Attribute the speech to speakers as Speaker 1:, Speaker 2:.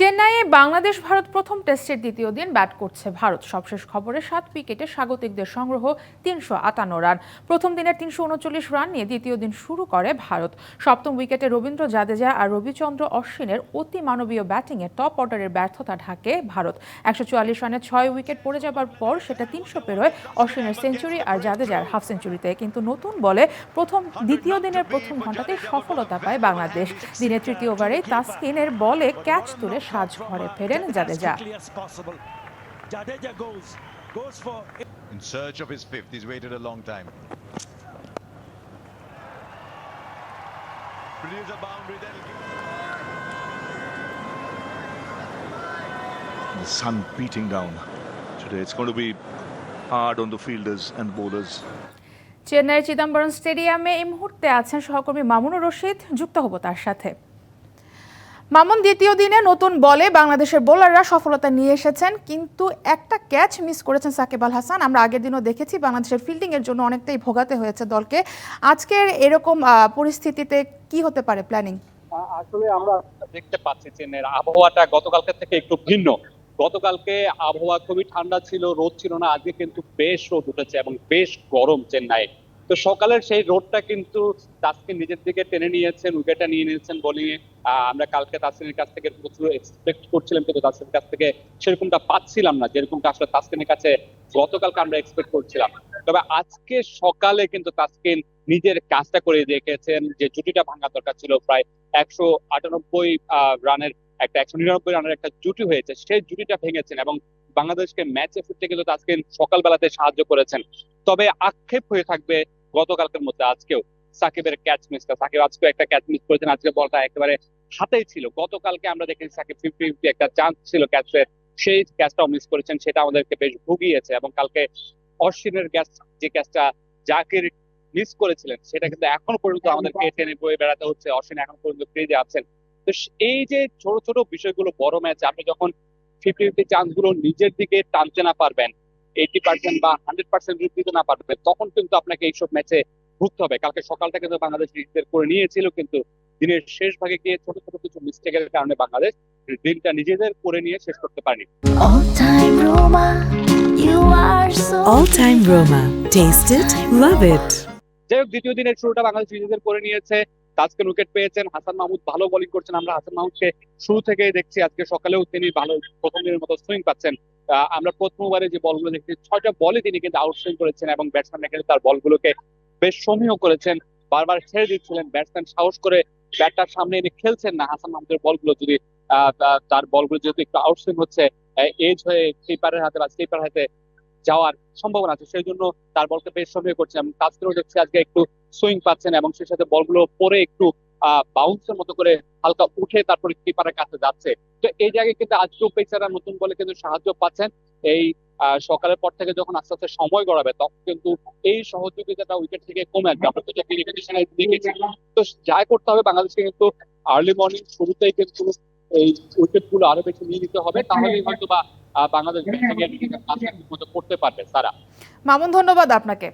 Speaker 1: চেন্নাইয়ে বাংলাদেশ ভারত প্রথম টেস্টের দ্বিতীয় দিন ব্যাট করছে ভারত। সবশেষ খবরে সাত উইকেটে স্বাগতিকদের সংগ্রহ তিনশো আটান্ন রান। প্রথম দিনের তিনশো উনচল্লিশ রান নিয়ে দ্বিতীয় দিন শুরু করে ভারত। সপ্তম উইকেটে রবীন্দ্র জাদেজা আর রবিচন্দ্র অশ্বিনের অতি মানবীয় ব্যাটিংয়ে টপ অর্ডারের ব্যর্থতা ঢাকে ভারত। একশো চুয়াল্লিশ রানে ছয় উইকেট পড়ে যাবার পর সেটা তিনশো পেরোয় অশ্বিনের সেঞ্চুরি আর জাদেজার হাফ সেঞ্চুরিতে। কিন্তু নতুন বলে প্রথম, দ্বিতীয় দিনের প্রথম ঘন্টাতেই সফলতা পায় বাংলাদেশ। দিনের তৃতীয় ওভারে তাসকিনের বলে ক্যাচ তুলে সাজ ঘরে ফেরেন Jadeja
Speaker 2: In search of his fifth, he's waited a long time. Produce a boundary that'll give.
Speaker 3: The sun beating down today. It's going to be hard on the fielders and bowlers.
Speaker 1: চেন্নাইয়ের চিদম্বরম স্টেডিয়ামে এই মুহূর্তে আছেন সহকর্মী মামুনুর রশিদ যুক্ত হব তার সাথে মামুন দ্বিতীয় দিনে নতুন বলে বাংলাদেশের বোলাররা সফলতা নিয়ে এসেছেন, কিন্তু একটা ক্যাচ মিস করেছেন সাকিব আল হাসান। আমরা আগের দিনও দেখেছি বাংলাদেশের ফিল্ডিং এর জন্য অনেকটাই ভোগাতে হয়েছে দলকে। আজকের এরকম পরিস্থিতিতে কি হতে পারে প্ল্যানিং
Speaker 4: আসলে আমরা দেখতে পাচ্ছি চেন্নাইয়ের আবহাওয়াটা গতকালকে থেকে একটু ভিন্ন। গতকালকে আবহাওয়া খুবই ঠান্ডা ছিল, রোদ ছিল না, আজকে কিন্তু বেশ রোদ উঠেছে এবং বেশ গরম চেন্নাই তো সকালের সেই রোডটা কিন্তু তাসকিন নিজের দিকে টেনে নিয়েছেন উইকেটটা নিয়ে নিয়েছেন বোলিং এ। আহ, আমরা কালকে তাসকিনের কাছ থেকে প্রচুর এক্সপেক্ট করছিলাম কিন্তু তাসকিনের কাছ থেকে সেরকমটা পাচ্ছিলাম না যেরকমটা আসলে তাসকিনের কাছে গতকালকে আমরা এক্সপেক্ট করছিলাম। তবে আজকে সকালে কিন্তু তাসকিন নিজের কাজটা করে দেখেছেন যে জুটিটা ভাঙা দরকার ছিল প্রায় একশো আটানব্বই রানের একটা একশো নিরানব্বই রানের একটা জুটি হয়েছে সেই জুটিটা ভেঙেছেন এবং বাংলাদেশকে ম্যাচে ফিরতে কিন্তু আজকে সকালবেলাতে সাহায্য করেছেন। তবে আক্ষেপ হয়ে থাকবে গতকালকের মধ্যে আজকেও। সাকিবের ক্যাচ মিসটা সাকিব আজকে একটা ক্যাচ মিস করেছেন। আজকে বলটা একেবারে হাতেই ছিল। গতকালকে আমরা দেখেছি সাকিব ফিফটি ফিফটি একটা চান্স ছিল ক্যাচের সেই ক্যাচটাও মিস করেছেন সেটা আমাদেরকে বেশ ভুগিয়েছে। এবং কালকে অশ্বিনের ক্যাচ যে ক্যাচটা জাকির মিস করেছিলেন সেটা কিন্তু এখন পর্যন্ত আমাদেরকে টেনে বয়ে বেড়াতে হচ্ছে। অশ্বিন এখন পর্যন্ত ক্রেজে আছেন। তো এই যে ছোট ছোট বিষয়গুলো বড় ম্যাচ আপনি যখন ফিফটি ফিফটি চান্সগুলো নিজের দিকে টানতে না পারবেন এইটি পার্সেন্ট বা হান্ড্রেড পার্সেন্ট দিতে না পারবেন তখন কিন্তু আপনাকে এইসব ম্যাচে ভুগতে হবে কালকে সকালটা কিন্তু বাংলাদেশ নিজেদের করে নিয়েছিল কিন্তু দিনের শেষ ভাগে গিয়ে ছোট ছোট কিছু মিস্টেকের কারণে বাংলাদেশ দিনটা নিজেদের করে নিয়ে শেষ করতে পারেনি
Speaker 5: All time Roma, you are so
Speaker 6: All. Taste it, love it.
Speaker 4: যাই হোক দ্বিতীয় দিনের শুরুটা বাংলাদেশ নিজেদের করে নিয়েছে আজকে উইকেট পেয়েছেন হাসান মাহমুদ ভালো বোলিং করছেন আমরা হাসান মাহমুদকে শুরু থেকেই দেখছি আজকে সকালেও তিনি ভালো প্রথম দিনের মতো সুইং পাচ্ছেন আমরা প্রথমবারে যে বলগুলো দেখছি, ছয়টা বলে তিনি কিন্তু আউট সুইং করেছেন এবং ব্যাটসম্যান কিন্তু তার বলগুলোকে বেশ সমীহ করেছেন। বারবার ছেড়ে দিচ্ছিলেন ব্যাটসম্যান সাহস করে ব্যাটটার সামনে এনে খেলছেন না। হাসান মাহমুদের বলগুলো যদি তার বলগুলো যেহেতু একটু আউট সুইং হচ্ছে এজ হয়ে স্লিপারের হাতে বা স্লিপার হাতে যাওয়ার সম্ভাবনা আছে, সেই জন্য তার বলকে বেশ সমীহ করছেন। এবং তাজকেও দেখছি আজকে একটু সুইং পাচ্ছেন এবং সেই সাথে বলগুলো পরে একটু বাউন্সের মতো করে হালকা উঠে তারপরে কিপারের কাছে যাচ্ছে। তো এই জায়গায় কিন্তু আজকেও পেসাররা নতুন বলে কিন্তু সাহায্য পাচ্ছেন। এই সকালের পর থেকে যখন আস্তে আস্তে সময় গড়াবে তখন কিন্তু এই সহযোগিতাটা উইকেট থেকে কমে আসবে। আমরা তো দেখেছি তো যাই করতে হবে বাংলাদেশকে কিন্তু আর্লি মর্নিং শুরুতেই কিন্তু এই উইকেটগুলো আরও বেশি নিয়ে নিতে হবে। তাহলে হয়তো বা বাংলাদেশ মতো করতে পারবে তারা।
Speaker 1: মামুন ধন্যবাদ আপনাকে।